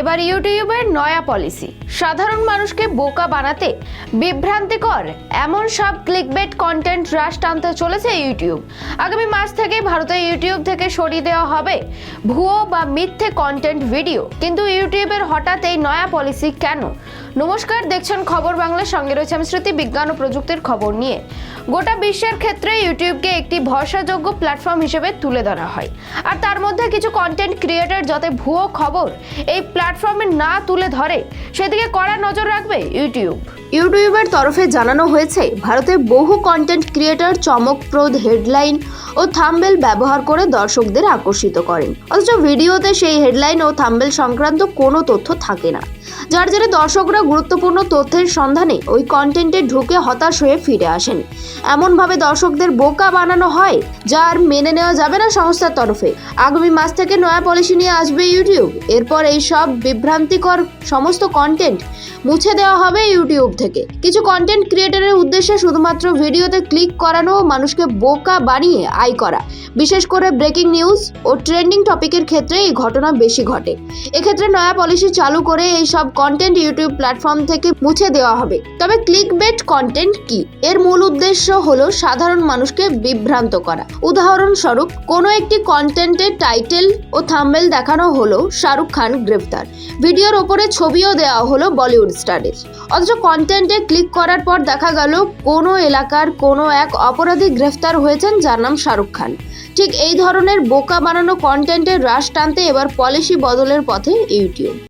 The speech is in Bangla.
এবার ইউটিউবের নয়া পলিসি। সাধারণ মানুষকে বোকা বানাতে বিভ্রান্তিকর এমন সব ক্লিকবেট কন্টেন্ট হ্রাস টানতে চলেছে ইউটিউব। আগামী মাস থেকে ভারতে ইউটিউব থেকে সরিয়ে দেওয়া হবে ভুয়ো বা মিথ্যে কন্টেন্ট ভিডিও কিন্তু ইউটিউবের হঠাৎ এই নয়া পলিসি কেন? নমস্কার, দেখছেন খবর বাংলার সঙ্গে রয়েছে আমি শ্রুতি বিজ্ঞান ও প্রযুক্তির খবর নিয়ে। গোটা বিশ্বের ক্ষেত্রে ইউটিউবকে একটি ভরসাযোগ্য প্ল্যাটফর্ম হিসেবে তুলে ধরা হয়। আর তার মধ্যে কিছু কন্টেন্ট ক্রিয়েটর যাতে ভুয়ো খবর এই প্ল্যাটফর্মে না তুলে ধরে, সেদিকে কড়া নজর রাখবে ইউটিউব। ইউটিউবের তরফে জানানো হয়েছে ভারতে বহু কন্টেন্ট ক্রিয়েটর চমকপ্রদ হেডলাইন ও থাম্বেল ব্যবহার করে দর্শকদের আকর্ষিত করেন। অথচ ভিডিওতে সেই হেডলাইন ও থাম্বেল সংক্রান্ত কোনো তথ্য থাকে না। যার জেরে দর্শকরা গুরুত্বপূর্ণ তথ্যের সন্ধানে ওই কন্টেন্টে ঢুকে হতাশ হয়ে ফিরে আসেন। এমনভাবে দর্শকদের বোকা বানানো হয়, যা আর মেনে নেওয়া যাবে না সংস্থার তরফে। আগামী মাস থেকে নয়া পলিসি নিয়ে আসবে ইউটিউব। এরপর এই সব বিভ্রান্তিকর সমস্ত কন্টেন্ট মুছে দেওয়া হবে ইউটিউব থেকে। কিছু কন্টেন্ট ক্রিয়েটরের উদ্দেশ্যে শুধুমাত্র ভিডিওতে ক্লিক করানো মানুষকে বোকা বানিয়ে আয় করা। বিশেষ করে ব্রেকিং নিউজ ও ট্রেন্ডিং টপিকের ক্ষেত্রে এই ঘটনা বেশি ঘটে। এক্ষেত্রে নয়া পলিসি চালু করে এই সব কন্টেন্ট ইউটিউব প্ল্যাটফর্ম থেকে মুছে দেওয়া হবে। তবে ক্লিক বেট কন্টেন্ট কি? এর মূল উদ্দেশ্য হলো সাধারণ মানুষকে বিভ্রান্ত করা। উদাহরণস্বরূপ, কোনো একটি কন্টেন্টের টাইটেল ও থাম্বেল দেখানো হলো শাহরুখ খান গ্রেফতার। ভিডিওর ওপরে ছবিও দেওয়া হলো বলিউড স্টারের। অথচ কন্টেন্টে ক্লিক করার পর দেখা গেল কোন এলাকার কোনো এক অপরাধী গ্রেফতার হয়েছেন, যার নাম শাহরুখ খান। ঠিক এই ধরনের বোকা বানানো কন্টেন্টের রাশ টানতে এবার পলিসি বদলের পথে ইউটিউব